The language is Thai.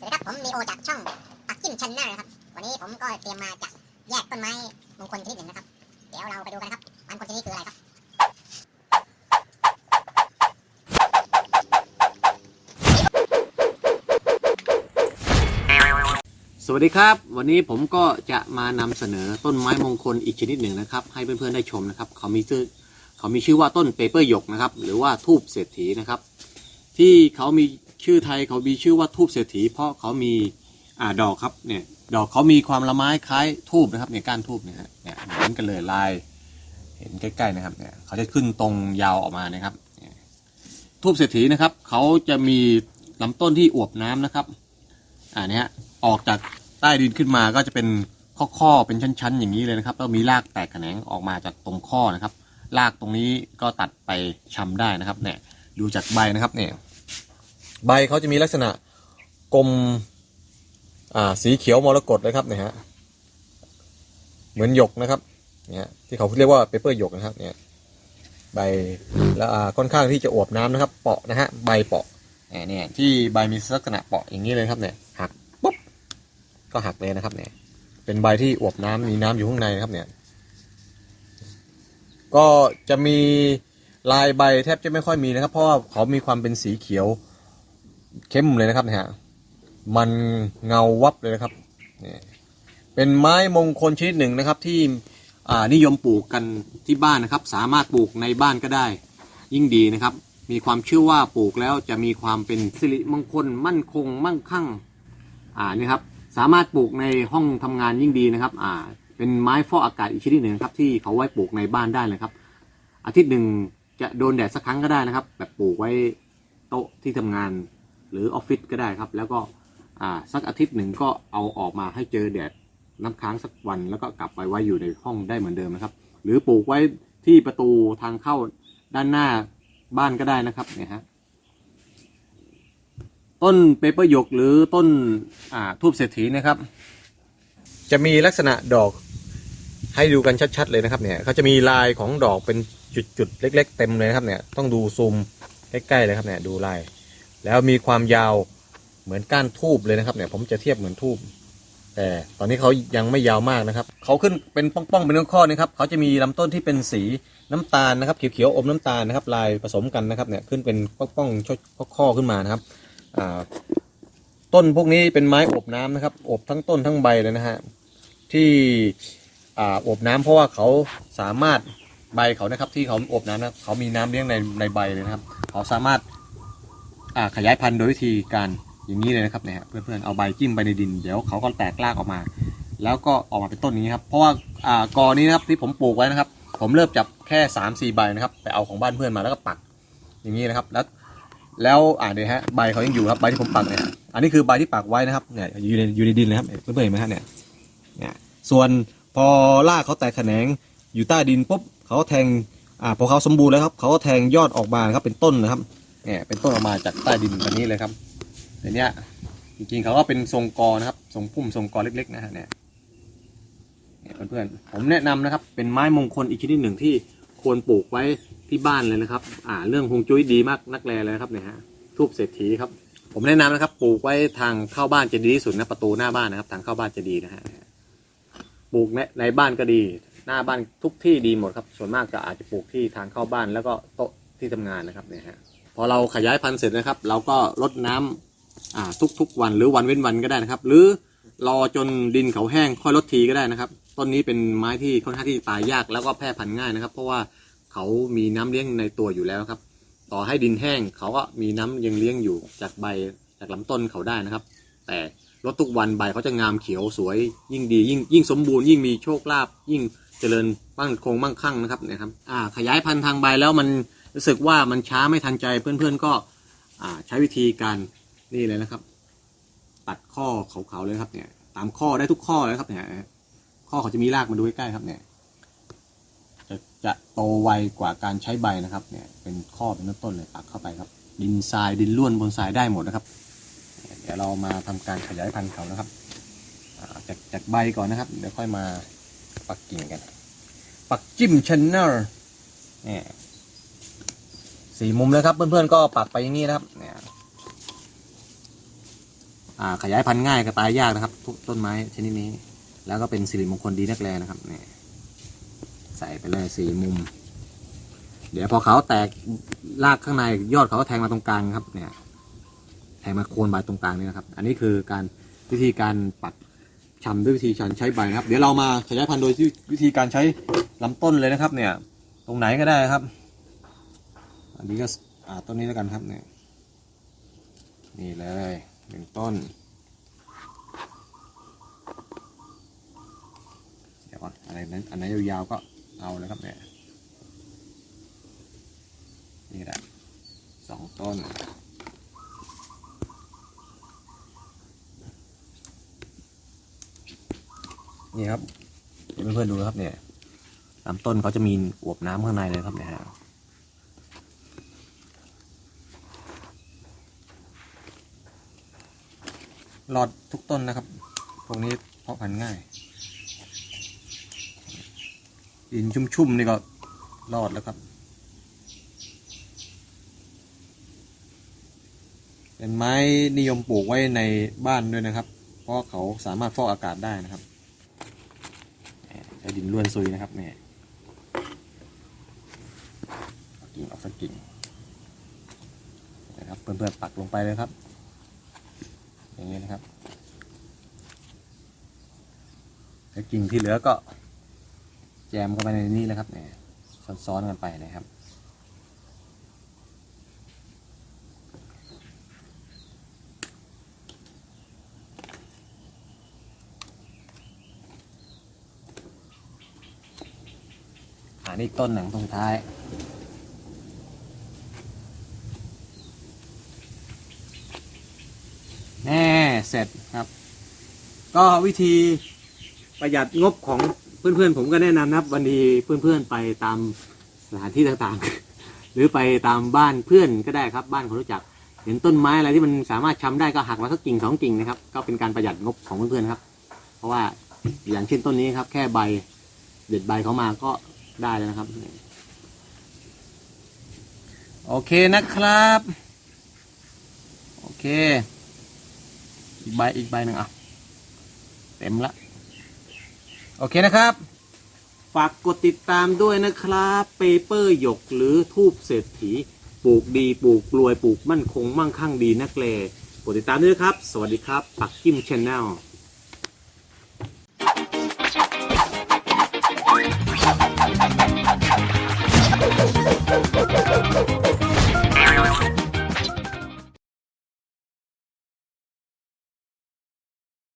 สวัสดีครับ ผมนีโอจากช่องปักจิ้มชันแนลนะครับ วันนี้ผมก็เตรียมมาจะแยกต้นไม้มงคลชนิดหนึ่งนะครับ เดี๋ยวเราไปดูกันนะครับม้มงคลชนิดนี้คืออะไรครับ สวัสดีครับ วันนี้ผมก็จะมานำเสนอต้นไม้มงคลอีกชนิดหนึ่งนะครับ ให้เพื่อนๆได้ชมนะครับ เขามีชื่อเขามีชื่อว่าต้นเปเปอร์หยกนะครับ หรือว่าทูบเศรษฐีนะครับ ที่เขามี ชื่อไทยเขามีชื่อว่าทูบเศรษฐี เพราะเขามีอ่าดอกครับเนี่ยดอกเขามีความละไม้คล้ายทูบนะครับเนี่ยก้านทูบเนี่ยฮะเนี่ยเหมือนกันเลยลาย เห็นใกล้ๆนะครับเนี่ยเขาจะขึ้นตรงยาวออกมานะครับทูบเศรษฐีนะครับเขาจะมีลำต้นที่อวบน้ำนะครับอ่าเนี่ยฮะออกจากใต้ดินขึ้นมาก็จะเป็นข้อๆเป็นชั้น ๆ อย่างนี้เลยนะครับแล้วมีรากแตกแขนงออกมาจากตรงข้อนะครับรากตรงนี้ก็ตัดไปชำได้นะครับเนี่ยดูจากใบนะครับเนี่ย ใบเขาจะมีลักษณะกลมสีเขียวมรกตเลยครับเนี่ยฮะเหมือนหยกนะครับเนี่ยที่เขาเรียกว่าเปเปอร์หยกนะครับเนี่ยใบแล้วค่อนข้างที่จะอวบน้ำนะครับเปาะนะฮะใบเปาะเนี่ยที่ใบมีลักษณะเปาะอย่างนี้เลยครับเนี่ยหักปุ๊บก็หักเลยนะครับเนี่ยเป็นใบที่อวบน้ำมีน้ำอยู่ข้างในนะครับเนี่ยก็จะมีลายใบแทบจะไม่ค่อยมีนะครับ เพราะว่าเขามีความเป็นสีเขียว เข้มเลยนะครับเนี่ยฮะมันเงาวับเลยนะครับเนี่ยเป็นไม้มงคลชนิดหนึ่งนะครับที่อ่านิยมปลูกกันที่บ้านนะครับ สามารถปลูกในบ้านก็ได้ ยิ่งดีนะครับ มีความเชื่อว่าปลูกแล้วจะมีความเป็นสิริมงคล มั่นคง มั่งคั่งอ่านี่ครับสามารถปลูกในห้องทำงานยิ่งดีนะครับอ่าเป็นไม้ฟอกอากาศอีกชนิดหนึ่งครับที่เขาไว้ปลูกในบ้านได้เลยครับ อาทิตย์หนึ่งจะโดนแดดสักครั้งก็ได้นะครับ แบบปลูกไว้โต๊ะที่ทำงาน หรือออฟฟิศก็ได้ครับ แล้วก็สักอาทิตย์หนึ่งก็เอาออกมาให้เจอแดดน้ำค้างสักวันแล้วก็กลับไปไว้อยู่ในห้องได้เหมือนเดิมนะครับ หรือปลูกไว้ที่ประตูทางเข้าด้านหน้าบ้านก็ได้นะครับเนี่ยฮะต้นเปเปอร์หยกหรือต้นทูบเศรษฐีนะครับ จะมีลักษณะดอกให้ดูกันชัดๆเลยนะครับเนี่ยเขาจะมีลายของดอกเป็นจุดๆเล็ก ๆ เต็มเลยนะครับเนี่ยต้องดูซูมใกล้ๆเลยครับเนี่ยดูลาย แล้วมีความยาวเหมือนก้านทูบเลยนะครับเนี่ยผมจะเทียบเหมือนทูบแต่ตอนนี้เขายังไม่ยาวมากนะครับเขาขึ้นเป็นป้องๆเป็นข้อๆนะครับเขาจะมีลำต้นที่เป็นสีน้ำตาลนะครับเขียวๆอมน้ำตาลนะครับ ลายผสมกันนะครับเนี่ยขึ้นเป็นป้องๆข้อๆขึ้นมานะครับต้นพวกนี้เป็นไม้อบน้ำนะครับ อบทั้งต้นทั้งใบเลยนะฮะที่ออบน้ำเพราะว่าเขาสามารถใบเขานะครับที่เขาอบน้ำนะเขามีน้ำเลี้ยงในในใบเลยนะครับ เขาสามารถ ขยายพันธุ์โดยวิธีการอย่างนี้เลยนะครับเนี่ยฮะเพื่อนๆเอาใบจิ้มไปในดิน เดี๋ยวเขาก็แตกรากออกมา แล้วก็ออกมาเป็นต้นนี้ครับเพราะว่าอ่ากอนี้นะครับที่ผมปลูกไว้นะครับ ผมเริ่มจับแค่3ามสี่ใบนะครับไปเอาของบ้านเพื่อนมาแล้วก็ปักอย่างนี้นะครับ แล้วแล้วอ่าเดี๋ยวฮะใบเขายังอยู่ครับใบที่ผมปักเนี่ยอันนี้คือใบที่ปักไว้นะครับเนี่ยอยู่ในอยู่ในดินเลยครับเพื่อนๆเห็นไหมฮะเนี่ยเนี่ยส่วนพอรากเขาแตกแขนงอยู่ใต้ดินปุ๊บเขาก็แทงอ่าพอเขาสมบูรณ์แล้วครับเขาก็แทงยอดออกมานครับเป็นต้นนะครับ เนี่ยเป็นต้นออกมาจากใต้ดินแบบนี้เลยครับเดี๋ยวนี้จริงๆเขาก็เป็นทรงกอนะครับทรงพุ่มทรงกอเล็กๆนะฮะเนี่ยเพื่อนๆผมแนะนำนะครับ เป็นไม้มงคลอีกชนิดหนึ่งที่ควรปลูกไว้ที่บ้านเลยนะครับ อ่าเรื่องฮงจุ้ยดีมากนักแลเลยนะครับเนี่ยฮะทูบเศรษฐีครับ ผมแนะนำนะครับ ปลูกไว้ทางเข้าบ้านจะดีที่สุดนะประตูหน้าบ้านนะครับ ทางเข้าบ้านจะดีนะฮะปลูกในในบ้านก็ดี หน้าบ้านทุกที่ดีหมดครับ ส่วนมากจะอาจจะปลูกที่ทางเข้าบ้านแล้วก็โต๊ะที่ทำงานนะครับเนี่ยฮะ พอเราขยายพันธุ์เสร็จนะครับ เราก็รดน้ำอ่าทุกๆวันหรือวันเว้นวันก็ได้นะครับ หรือรอจนดินเขาแห้งค่อยลดทีก็ได้นะครับ ต้นนี้เป็นไม้ที่ค่อนข้างที่ตายยากแล้วก็แพร่พันธุ์ง่ายนะครับ เพราะว่าเขามีน้ำเลี้ยงในตัวอยู่แล้วครับ ต่อให้ดินแห้งเขาก็มีน้ำยังเลี้ยงอยู่จากใบจากลำต้นเขาได้นะครับ แต่ลดทุกวันใบเขาจะงามเขียวสวยยิ่งดี ยิ่งยิ่งสมบูรณ์ยิ่งมีโชคลาภยิ่งเจริญมั่นคงมั่งคั่งนะครับเนี่ยครับอ่าขยายพันธุ์ทางใบแล้วมัน รู้สึกว่ามันช้าไม่ทันใจเพื่อนๆก็อ่าใช้วิธีการนี่เลยนะครับ ตัดข้อเขาๆเลยครับเนี่ย ตามข้อได้ทุกข้อเลยครับเนี่ยข้อเขาจะมีรากมาดูใกล้ๆครับเนี่ยจะจะโตไวกว่าการใช้ใบนะครับ เนี่ย เป็นข้อเป็นต้นเลยปักเข้าไปครับ ดินทรายดินล้วนบนทรายได้หมดนะครับ เดี๋ยวเรามาทำการขยายพันธุ์เขานะครับจากจากใบก่อนนะครับ เดี๋ยวค่อยมาปักกิ่งกัน ปักจิ้มชันเนอร์เนี่ย สี่มุมเลยครับ เพื่อนๆก็ปักไปอย่างนี้นะครับ เนี่ยอ่าขยายพันธุ์ง่ายก็ตายยากนะครับทุกต้นไม้ชนิดนี้ แล้วก็เป็นสิริมงคลดีนักแลนะครับเนี่ยใส่ไปเลยสี่มุม เดี๋ยวพอเขาแตกรากข้างในยอดเขาก็แทงมาตรงกลางครับ เนี่ย แทงมาโคนใบตรงกลางนี่นะครับ อันนี้คือการวิธีการปัดชำด้วยวิธีการใช้ใบนะครับ เดี๋ยวเรามาขยายพันธุ์โดยวิธีการใช้ลำต้นเลยนะครับ เนี่ย ตรงไหนก็ได้ครับ อันนี้ก็อ่าต้นนี้แล้วกันครับเนี่ยนี่เลยหนึ่งต้น เดี๋ยวก่อนอะไรนั้นอันไหนยาวๆก็เอาเลยครับเนี่ยนี่แหละสองต้นนี่ครับเดี๋ยวเพื่อนๆดูนะครับเนี่ยลำต้นเขาจะมีอวบน้ำข้างในเลยครับเนี่ยฮะ รอดทุกต้นนะครับ พวกนี้เพาะพันธุ์ง่าย ดินชุ่มๆนี่ก็รอดแล้วครับ เป็นไม้นิยมปลูกไว้ในบ้านด้วยนะครับ เพราะเขาสามารถฟอกอากาศได้นะครับใช้ดินล้วนซุยนะครับเนี่ยเอากิ่งออกสักกิ่งนะครับเพื่อนๆปักลงไปเลยครับ อย่างนี้นะครับแล้วกิ่งที่เหลือก็แจมเข้าไปในนี้เลยครับเนี่ยซ้อนๆกันไปนะครับอันนี้ต้นหนึ่งต้นสุดท้าย แน่ เสร็จครับ ก็วิธีประหยัดงบของเพื่อนๆ ผมก็แนะนำนะครับวันนี้เพื่อนๆไปตามสถานที่ต่างๆ หรือไปตามบ้านเพื่อนก็ได้ครับ บ้านคนรู้จัก เห็นต้นไม้อะไรที่มันสามารถชำได้ก็หักมาสักกิ่งสองกิ่งนะครับ ก็เป็นการประหยัดงบของเพื่อนๆครับ เพราะว่าอย่างเช่นต้นนี้ครับ แค่ใบเด็ดใบเขามาก็ได้แล้วนะครับ โอเคนะครับ โอเค อีกใบอีกใบหนึ่งอะ เต็มละ โอเคนะครับ ฝากกดติดตามด้วยนะครับเปเปอร์หยกหรือทูบเศรษฐี ปลูกดีปลูกรวยปลูกมั่นคงมั่งคั่งดีนักเลกดติดตามด้วยครับ สวัสดีครับ ปักกิ้มชาแนล